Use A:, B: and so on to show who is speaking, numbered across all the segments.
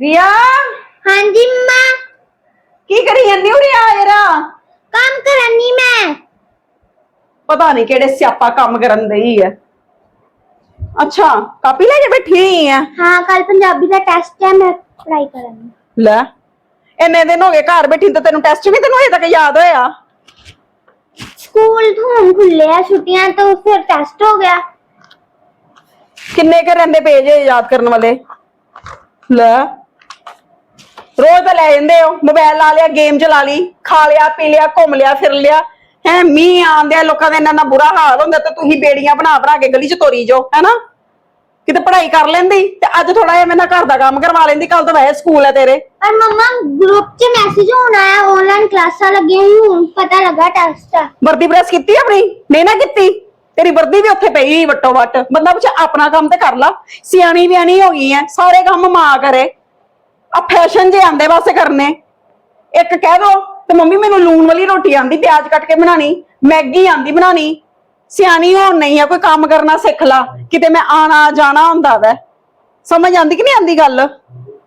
A: ਰਿਆ
B: ਹਾਂਜੀ ਮੰਮਾ।
A: ਕੀ ਕਰੀ ਜਾਂਦੀ ਉਰੇ ਆ ਯਾਰਾ?
B: ਕੰਮ ਕਰਨੀ ਮੈਂ।
A: ਪਤਾ ਨਹੀਂ ਕਿਹੜੇ ਸਿਆਪਾ ਕੰਮ ਕਰਨ ਦਈ ਹੈ ਅੱਛਾ ਕਾਪੀ ਲੈ ਕੇ ਬੈਠੀ ਆ
B: ਹਾਂ ਕੱਲ ਪੰਜਾਬੀ ਦਾ ਟੈਸਟ ਹੈ ਮੈਂ ਪੜ੍ਹਾਈ ਕਰਾਂਗੀ
A: ਲੈ ਇੰਨੇ ਦਿਨ ਹੋ ਗਏ ਘਰ ਬੈਠੀ ਨੂੰ ਤੇ ਤੈਨੂੰ ਟੈਸਟ ਵੀ ਤੈਨੂੰ ਹਜੇ ਤੱਕ ਯਾਦ ਹੋਇਆ?
B: ਸਕੂਲ ਹੁਣ ਖੁੱਲੇ ਆ ਛੁੱਟੀਆਂ ਤੋਂ ਫਿਰ ਟੈਸਟ ਹੋ ਗਿਆ।
A: ਕਿੰਨੇ ਕੁ ਰਹਿੰਦੇ ਪੇਜ ਯਾਦ ਕਰਨ ਵਾਲੇ? ਲੈ ਰੋਜ਼ ਤਾਂ ਲੈ ਜਾਂਦੇ ਹੋ ਮੋਬਾਈਲ ਲਾ ਲਿਆ ਗੇਮ ਚਲਾ ਲਈ ਖਾ ਲਿਆ ਪੀ ਲਿਆ ਘੁੰਮ ਲਿਆ ਫਿਰ ਲਿਆ। ਹੈ ਮੀਂਹ ਆਂਦਿਆ ਲੋਕਾਂ ਦਾ ਇੰਨਾ ਨਾ ਬੁਰਾ ਹਾਲ ਹੁੰਦਾ ਤੇ ਤੁਸੀਂ ਬੇੜੀਆਂ ਬਣਾ ਬਣਾ ਕੇ ਗਲੀ 'ਚ ਤੋਰੀ ਜੋ ਹੈਨਾ? ਕਿਤੇ ਪੜ੍ਹਾਈ ਕਰ ਲੈਂਦੀ ਤੇ ਅੱਜ ਥੋੜਾ ਜਿਹਾ ਮੇਰੇ ਨਾਲ ਘਰ ਦਾ ਕੰਮ ਕਰਵਾ ਲੈਂਦੀ ਕੱਲ ਤਾਂ ਵੈਸੇ ਸਕੂਲ ਹੈ ਤੇਰੇ।
B: ਪਰ ਮੰਮਾ ਗਰੁੱਪ 'ਚ ਮੈਸੇਜ ਹੋਣ ਆਇਆ ਆਨਲਾਈਨ ਕਲਾਸਾਂ ਲੱਗੀਆਂ ਸੀ ਹੁਣ ਪਤਾ ਲੱਗਾ ਟੈਸਟ ਆ
A: ਵਰਦੀ ਪ੍ਰੈਸ ਕੀਤੀ ਆਪਣੀ? ਨਹੀਂ ਨਾ ਕੀਤੀ। ਤੇਰੀ ਵਰਦੀ ਵੀ ਉੱਥੇ ਪਈ ਵੱਟੋ ਵੱਟ ਬੰਦਾ ਪੁੱਛ ਆਪਣਾ ਕੰਮ ਤੇ ਕਰ ਲਾ। ਸਿਆਣੀ ਬਿਆਣੀ ਹੋ ਗਈ ਐ ਸਾਰੇ ਕੰਮ ਮਾਂ ਕਰੇ। ਆ ਫੈਸ਼ਨ ਜੇ ਆਂਦੇ ਬਸ ਕਰਨੇ। ਇੱਕ ਕਹਿ ਦੋ, ਤੇ ਮੰਮੀ ਮੈਨੂੰ ਲੂਣ ਵਾਲੀ ਰੋਟੀ ਆਂਦੀ, ਪਿਆਜ਼ ਕੱਟ ਕੇ ਬਣਾਣੀ ਮੈਗੀ ਆਂਦੀ ਬਣਾਣੀ ਸਿਆਣੀ ਹੋਣ ਨਹੀਂ ਆ, ਕੋਈ ਕੰਮ ਕਰਨਾ ਸਿੱਖ ਲਾ, ਕਿਤੇ ਮੈਂ ਆਣਾ ਜਾਣਾ ਹੁੰਦਾ ਵੈ। ਸਮਝ ਆਂਦੀ ਕਿ ਨਹੀਂ ਆਂਦੀ ਗੱਲ?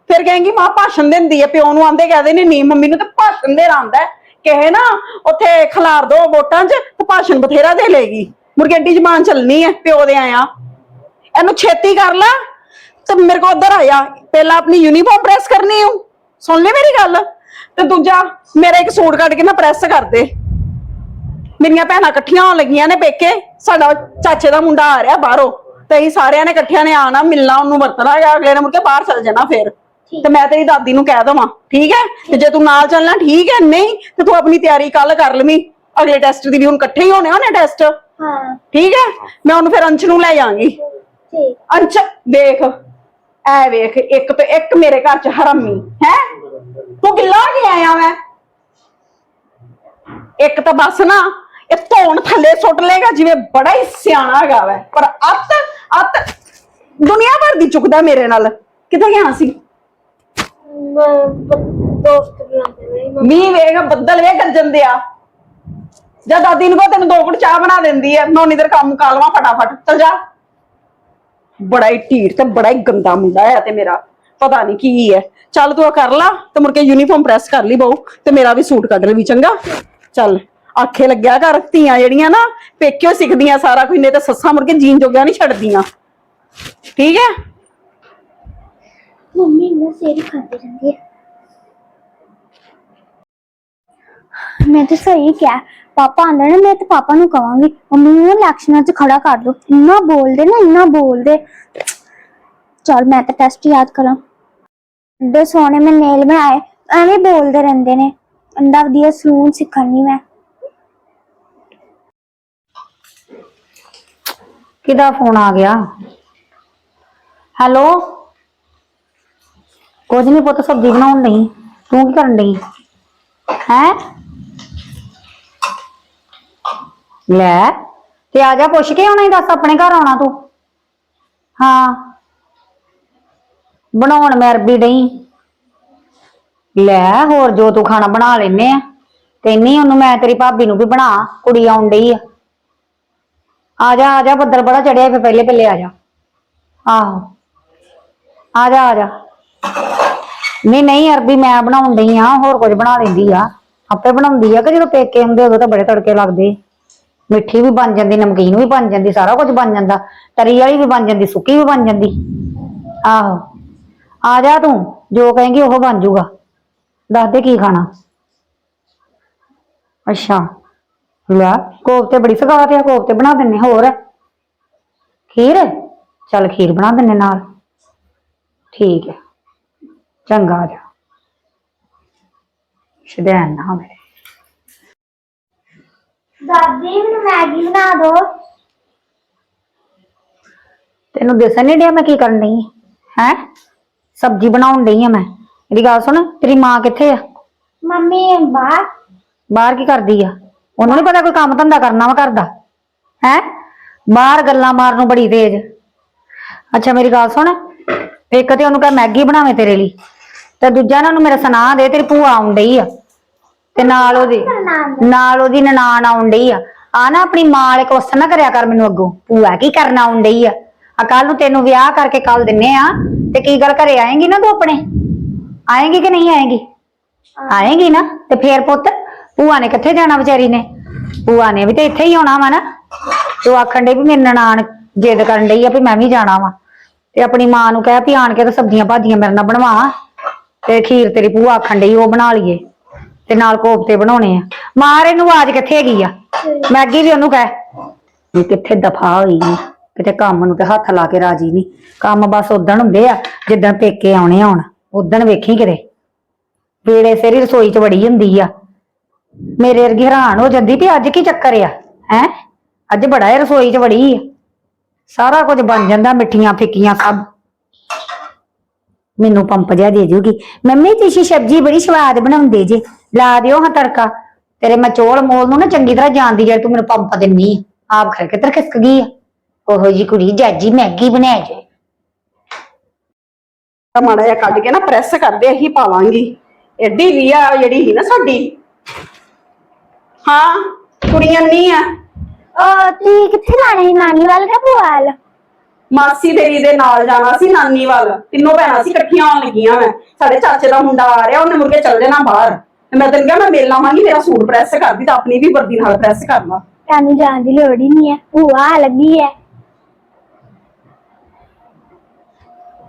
A: ਫਿਰ ਕਹੇਂਗੀ, ਮਾਂ ਭਾਸ਼ਣ ਦਿੰਦੀ ਐ ਪਿਓ ਨੂੰ ਆਂਦੇ ਕਹਦੇ ਨੇ, ਨਹੀਂ, ਮੰਮੀ ਨੂੰ ਤੇ ਭਾਸ਼ਣ ਦੇਣਾ ਆਂਦਾ ਕਹੇ ਨਾ, ਉੱਥੇ ਖਿਲਾਰ ਦੋ ਵੋਟਾਂ 'ਚ, ਤੇ ਭਾਸ਼ਣ ਬਥੇਰਾ ਦੇ ਲੇਗੀ। ਮੁਰਗੇਡੀ ਜ਼ਬਾਨ ਚੱਲਣੀ ਐ ਪਿਓ ਦੇ ਆਇਆ। ਇਹਨੂੰ ਛੇਤੀ ਕਰ ਲੈ, ਤੇ ਮੇਰੇ ਕੋਲ ਉਧਰ ਆਇਆ ਪਹਿਲਾਂ ਆਪਣੀ ਯੂਨੀਫਾਰਮ ਪ੍ਰੈਸ ਕਰਨੀ ਹੂੰ ਸੁਣ ਲੈ ਮੇਰੀ ਗੱਲ। ਤੇ ਦੂਜਾ ਮੇਰਾ ਇੱਕ ਸੂਟ ਕੱਢ ਕੇ ਨਾ ਪ੍ਰੈਸ ਕਰ ਦੇ। ਮੇਰੀਆਂ ਭੈਣਾਂ ਇਕੱਠੀਆਂ ਹੋਣ ਲੱਗੀਆਂ ਨੇ ਪੇਕੇ। ਸਾਡਾ ਚਾਚੇ ਦਾ ਮੁੰਡਾ ਆ ਰਿਹਾ ਬਾਹਰੋਂ। ਤੇ ਅਸੀਂ ਸਾਰਿਆਂ ਨੇ ਇਕੱਠਿਆਂ ਨੇ ਆਣਾ ਮਿਲਣਾ ਉਹਨੂੰ ਵਰਤਣਾ ਹੈਗਾ ਅਗਲੇ ਨੇ ਮੁੜ ਕੇ ਬਾਹਰ ਚਲ ਜਾਣਾ ਫੇਰ। ਤੇ ਮੈਂ ਤੇਰੀ ਦਾਦੀ ਨੂੰ ਕਹਿ ਦਵਾਂ ਠੀਕ ਹੈ? ਤੇ ਜੇ ਤੂੰ ਨਾਲ ਚੱਲਣਾ ਠੀਕ ਹੈ? ਨਹੀਂ ਤੇ ਤੂੰ ਆਪਣੀ ਤਿਆਰੀ ਕੱਲ ਕਰ ਲਵੀਂ। ਅਗਲੇ ਟੈਸਟ ਦੀ ਵੀ ਹੁਣ ਇਕੱਠੇ ਹੀ ਹੋਣੇ ਹੋਣੇ ਟੈਸਟ
B: ਹਾਂ।
A: ਠੀਕ ਹੈ? ਮੈਂ ਉਹਨੂੰ ਫਿਰ ਅੰਸ਼ ਨੂੰ ਲੈ ਜਾਵਾਂਗੀ
B: ਠੀਕ।
A: ਅੰਸ਼ ਦੇਖ। ਐ ਵੇਖ ਇੱਕ ਤੋਂ ਇੱਕ ਮੇਰੇ ਘਰ ਚ ਹਰਾਮੀ ਹੈ? ਤੂੰ ਗਿੱਲਾ ਕੇ ਆਇਆ ਮੈਂ ਇੱਕ ਤਾਂ ਬਸ ਨਾ ਇਹ ਧੌਣ ਥੱਲੇ ਸੁੱਟ ਲੇਗਾ ਜਿਵੇਂ ਬੜਾ ਹੀ ਸਿਆਣਾ ਹੈਗਾ ਵੈ। ਪਰ ਅੱਤ ਅੱਤ ਦੁਨੀਆ ਭਰ ਦੀ ਚੁੱਕਦਾ ਮੇਰੇ ਨਾਲ। ਕਿੱਥੇ ਗਿਆ ਸੀ?
B: ਦੋਸਤ ਬੁਲਾਉਂਦੇ ਨੇ
A: ਮੀਂਹ ਵੇਖ ਬੱਦਲ ਵੇਖ ਗਰਜਨ ਦਿਆ। ਜਾਂ ਦਾਦੀ ਨੂੰ ਕਹੋ ਤੈਨੂੰ ਦੋ ਘੁੱਟ ਚਾਹ ਬਣਾ ਦਿੰਦੀ ਐ ਉਨੀ ਦੇਰ ਕੰਮ ਕਰ ਲਵਾਂ ਫਟਾਫਟ। ਚਲ ਜਾ। ਬੜਾ ਹੀ ਢੀਠ ਤੇ ਬੜਾ ਹੀ ਗੰਦਾ ਮੁੰਡਾ ਹੈ ਤੇ ਮੇਰਾ, ਪਤਾ ਨਹੀਂ ਕੀ ਹੈ। ਚੱਲ ਤੂੰ ਆ ਕਰ ਲਾ ਤੇ ਮੁੜ ਕੇ ਯੂਨੀਫਾਰਮ ਪ੍ਰੈਸ ਕਰ ਲਈ ਬਹੁ ਤੇ ਮੇਰਾ ਵੀ ਸੂਟ ਕੱਢ ਲਈ ਚੰਗਾ। ਚੱਲ, ਆਖੇ ਲੱਗਿਆ ਕਰ ਧੀਆਂ ਜਿਹੜੀਆਂ ਨਾ, ਪੇਕਿਓ ਸਿੱਖਦੀਆਂ ਸਾਰਾ ਕੁਝ ਨੇ ਤੇ ਸੱਸਾਂ ਮੁੜ ਕੇ ਜੀਣ ਜੋਗਿਆ ਨਹੀਂ ਛੱਡਦੀਆਂ। ਠੀਕ ਹੈ?
B: ਮੰਮੀ ਨਾ ਸੇਰੀ ਖਾਂਦੀ ਰਹਿੰਦੀ ਹੈ ਮੈਂ ਤੇ ਸਹੀ ਕਿਹਾ। ਪਾਪਾ ਆਂਦਾ ਨਾ, ਮੈਂ ਤੇ ਪਾਪਾ ਨੂੰ ਕਵਾਂਗੀ, ਮੰਮੀ ਨੂੰ ਇਲੈਕਸ਼ਨਾਂ 'ਚ ਖੜਾ ਕਰ ਦੋ। ਇੰਨਾ ਬੋਲਦੇ ਨਾ, ਇੰਨਾ ਬੋਲਦੇ। ਚਲ ਮੈਂ ਤਾਂ ਟੈਸਟ ਯਾਦ ਕਰਾਂ। ਦੇ ਸੋਹਣੇ ਮੈਂ ਨੇਲ ਬਣਾਏ, ਐਵੇਂ ਬੋਲਦੇ ਰਹਿੰਦੇ ਨੇ। ਅੰਦਾ ਵਧੀਆ ਸਲੂਨ ਸਿੱਖਣੀ ਮੈਂ।
C: ਕਿਹਦਾ ਫੋਨ ਆ ਗਿਆ? ਹੈਲੋ ਕੁਝ ਨਹੀਂ ਪੁੱਤ, ਸਬਜ਼ੀ ਬਣਾਉਣ ਨਹੀਂ ਤੂੰ ਕੀ ਕਰਨ ਡਈ? ਹੈ? ਲੈ, ਤੇ ਆ ਜਾ ਪੁੱਛ ਕੇ ਆਉਣਾ ਹੀ ਦੱਸ ਆਪਣੇ ਘਰ ਆਉਣਾ ਤੂੰ। ਹਾਂ। ਬਣਾਉਣ ਮੈਂ ਅਰਬੀ ਡਈ। ਲੈ, ਹੋਰ ਜੋ ਤੂੰ ਖਾਣਾ ਬਣਾ ਲੈਨੇ ਆ। ਕਹਿੰਨੀ ਉਹਨੂੰ ਮੈਂ ਤੇਰੀ ਭਾਬੀ ਨੂੰ ਵੀ ਬਣਾ, ਕੁੜੀ ਆਉਣ ਡਈ ਆ। ਆ ਜਾ ਆ ਜਾ, ਬੱਦਲ ਬੜਾ ਚੜਿਆ ਫੇ ਪਹਿਲੇ ਪਹਿਲੇ ਆ ਜਾ। ਆਹੋ। ਆ ਜਾ ਆ ਜਾ। ਨਹੀਂ ਨਹੀਂ ਅਰਬੀ ਮੈਂ ਬਣਾਉਣ ਡਈ ਆ, ਹੋਰ ਕੁਝ ਬਣਾ ਲੈਂਦੀ ਆ। ਆਪੇ ਬਣਾਉਂਦੀ ਆ ਕਿ ਜਦੋਂ ਪੇਕੇ ਹੁੰਦੇ ਉਦੋਂ ਤਾਂ ਬੜੇ ਤੜਕੇ ਲੱਗਦੇ। ਮਿੱਠੀ ਵੀ ਬਣ ਜਾਂਦੀ, ਨਮਕੀਨ ਵੀ ਬਣ ਜਾਂਦੀ, ਸਾਰਾ ਕੁਝ ਬਣ ਜਾਂਦਾ, ਤਰੀ ਵਾਲੀ ਵੀ ਬਣ ਜਾਂਦੀ, ਸੁੱਕੀ ਵੀ ਬਣ ਜਾਂਦੀ। ਆਹੋ, ਆ ਜਾ ਤੂੰ, ਜੋ ਕਹੇਂਗੀ ਉਹ ਬਣ ਜਾਊਗਾ। ਦੱਸ ਦੇ ਕੀ ਖਾਣਾ। ਅੱਛਾ, ਲੈ, ਕੋਫਤੇ ਬੜੀ ਸਗਾਤ ਆ, ਕੋਫਤੇ ਬਣਾ ਦਿੰਨੇ ਹੋਰ? ਖੀਰ? ਚੱਲ ਖੀਰ ਬਣਾ ਦਿੰਨੇ ਨਾਲ। ਠੀਕ ਹੈ, ਚੰਗਾ ਆ ਜਾ। ਸ਼ਦੈਨ ਨਾ ਮੇਰੇ।
B: ਦਾਦੀ ਮੈਨੂੰ ਮੈਗੀ ਬਣਾ ਦਿਓ
C: ਤੈਨੂੰ ਦਿਸਣ ਨਹੀਂ ਡਿਆ ਮੈਂ ਕੀ ਕਰਨ ਡਈ ਹੈ? ਸਬਜ਼ੀ ਬਣਾਉਣ ਡਈ ਆ ਮੈਂ। ਮੇਰੀ ਗੱਲ ਸੁਣ ਤੇਰੀ ਮਾਂ ਕਿੱਥੇ ਆ?
B: ਮੰਮੀ ਬਾਹਰ।
C: ਬਾਹਰ ਕੀ ਕਰਦੀ ਆ? ਉਹਨੂੰ ਨਹੀਂ ਪਤਾ ਕੋਈ ਕੰਮ ਧੰਦਾ ਕਰਨਾ ਵਾ ਕਰਦਾ ਹੈ? ਬਾਹਰ ਗੱਲਾਂ ਮਾਰਨ ਨੂੰ ਬੜੀ ਤੇਜ਼। ਅੱਛਾ ਮੇਰੀ ਗੱਲ ਸੁਣ। ਇੱਕ ਤੇ ਉਹਨੂੰ ਕਹ ਮੈਗੀ ਬਣਾਵੇ ਤੇਰੇ ਲਈ। ਤੇ ਦੂਜਾ ਨਾ ਉਹਨੂੰ ਮੇਰਾ ਸੁਣਾ ਦੇ ਤੇਰੀ ਭੂਆ ਆਉਣ ਡਈ ਆ। ਤੇ ਨਾਲ ਉਹਦੀ ਨਾਲ ਉਹਦੀ ਨਨਾਣ ਆਉਣ ਡਈ ਆ। ਆ ਨਾ ਆਪਣੀ ਮਾਂ ਵਾਲੇ ਕੁਐਸਚਨ ਨਾ ਕਰਿਆ ਕਰ ਮੈਨੂੰ ਅੱਗੋਂ। ਭੂਆ ਕੀ ਕਰਨਾ ਆਉਣ ਡਈ ਆ? ਆ ਕੱਲ ਨੂੰ ਤੈਨੂੰ ਵਿਆਹ ਕਰਕੇ ਕੱਲ ਦਿੰਨੇ ਆ। ਤੇ ਕੀ ਗੱਲ ਘਰੇ ਆਏਂਗੀ ਨਾ ਤੂੰ ਆਪਣੇ? ਆਏਗੀ ਕਿ ਨਹੀਂ ਆਏਗੀ? ਆਏਗੀ ਨਾ। ਤੇ ਫੇਰ ਪੁੱਤ ਭੂਆ ਨੇ ਕਿੱਥੇ ਜਾਣਾ ਵਿਚਾਰੀ ਨੇ? ਭੂਆ ਨੇ ਵੀ ਤੇ ਇੱਥੇ ਹੀ ਆਉਣਾ ਵਾ ਨਾ। ਤੂੰ ਆਖਣ ਡਈ ਵੀ ਮੇਰੇ ਨਨਾਣ ਜਿੱਦ ਕਰਨ ਡਈ ਆ ਵੀ ਮੈਂ ਵੀ ਜਾਣਾ ਵਾ। ਤੇ ਆਪਣੀ ਮਾਂ ਨੂੰ ਕਹਿ ਵੀ ਆਣ ਕੇ ਤੇ ਸਬਜ਼ੀਆਂ ਭਾਜੀਆਂ ਮੇਰੇ ਨਾਲ ਬਣਵਾ। ਤੇ ਖੀਰ ਤੇਰੀ ਭੂਆ ਆਖਣ ਡਈ ਉਹ ਬਣਾ ਲਈਏ। ਤੇ ਨਾਲ ਕੋਫਤੇ ਬਣਾਉਣੇ ਆ। ਮਾਰ ਇਹਨੂੰ ਆਵਾਜ਼ ਕਿੱਥੇ ਹੈਗੀ ਆ? ਮੈਗੀ ਵੀ ਉਹਨੂੰ ਕਹਿ, ਵੀ ਕਿੱਥੇ ਦਫਾ ਹੋਈ ਨੀ। ਕਿਤੇ ਕੰਮ ਨੂੰ ਤੇ ਹੱਥ ਲਾ ਕੇ ਰਾਜੀ ਨਹੀਂ। ਕੰਮ ਬਸ ਉਦਣ ਹੁੰਦੇ ਆ, ਜਿੱਦਣ ਪੇਕੇ ਆਉਣੇ ਆ ਉਦਣ ਵੇਖੀ ਕਿਤੇ। ਵੇਲੇ ਸਿਰ ਹੀ ਰਸੋਈ 'ਚ ਵੜੀ ਹੁੰਦੀ ਆ। ਮੇਰੇ ਵਰਗੀ ਹੈਰਾਨ ਹੋ ਜਾਂਦੀ ਵੀ ਅੱਜ ਕੀ ਚੱਕਰ ਆ? ਹੈ? ਅੱਜ ਬੜਾ ਇਹ ਰਸੋਈ 'ਚ ਵੜੀ ਆ। ਸਾਰਾ ਕੁਝ ਬਣ ਜਾਂਦਾ, ਮਿੱਠੀਆਂ ਫਿੱਕੀਆਂ ਸਭ। ਮੈਨੂੰ ਪੰਪ ਜਿਹਾ ਦੇ ਜੂਗੀ ਮੰਮੀ, ਤੁਸੀਂ ਸਬਜ਼ੀ ਬੜੀ ਸਵਾਦ ਬਣਾਉਂਦੇ ਜੇ। ਲਾ ਦਿਓ ਹਾਂ ਤੜਕਾ। ਤੇਰੇ ਮੈਂ ਚੋਲ ਮੋਲ ਨੂੰ ਨਾ ਚੰਗੀ ਤਰ੍ਹਾਂ ਜਾਣਦੀ ਜੇ ਤੂੰ ਮੈਨੂੰ ਪੰਪ ਦਿੰਨੀ ਆ। ਆਪ ਖੜ ਕੇ ਤਰ ਖਿਸਕ ਗਈ ਆ। ਉਹੋ ਜੀ ਕੁੜੀ ਜਾਜੀ ਮੈਗੀ ਬਣਾ ਜੇ।
A: ਤਾਂ ਮਾੜਾ ਜਿਹਾ ਕੱਢ ਕੇ ਨਾ ਪ੍ਰੈਸ ਕਰਦੇ ਅਸੀਂ ਪਾਵਾਂਗੀ। ਐਡੀ ਲੀਆ ਜਿਹੜੀ ਸੀ ਨਾ ਸਾਡੀ। ਹਾਂ ਕੁੜੀਆਂ ਨਹੀਂ ਆ।
B: ਅਹ ਤੀ ਕਿੱਥੇ ਜਾਣਾ ਸੀ ਨਾਨੀ ਵੱਲ ਕਿ ਭੂਆ ਵੱਲ?
A: ਮਾਸੀ ਤੇਰੀ ਦੇ ਨਾਲ ਜਾਣਾ ਸੀ ਨਾਨੀ ਵੱਲ। ਤਿੰਨੋਂ ਭੈਣਾਂ ਸੀ ਇਕੱਠੀਆਂ ਆਉਣ ਲੱਗੀਆਂ ਮੈਂ। ਸਾਡੇ ਚਾਚੇ ਦਾ ਮੁੰਡਾ ਆ ਰਿਹਾ ਉਹਨੇ ਕੇ ਚੱਲ ਜਾਣਾ ਬਾਹਰ। ਮੈਂ ਤੈਨੂੰ ਕਿਹਾ ਮੈਂ ਮਿਲ ਆਵਾਂਗੀ ਮੇਰਾ ਸੂਟ ਪ੍ਰੈਸ ਕਰਦੀ ਤਾਂ ਆਪਣੀ ਵੀ ਵਰਦੀ ਨਾਲ ਪ੍ਰੈਸ ਕਰ ਲਾ
B: ਤੁਹਾਨੂੰ ਜਾਣ ਦੀ ਲੋੜ ਹੀ ਨਹੀਂ ਹੈ ਭੂਆ ਲੱਗੀ ਹੈ।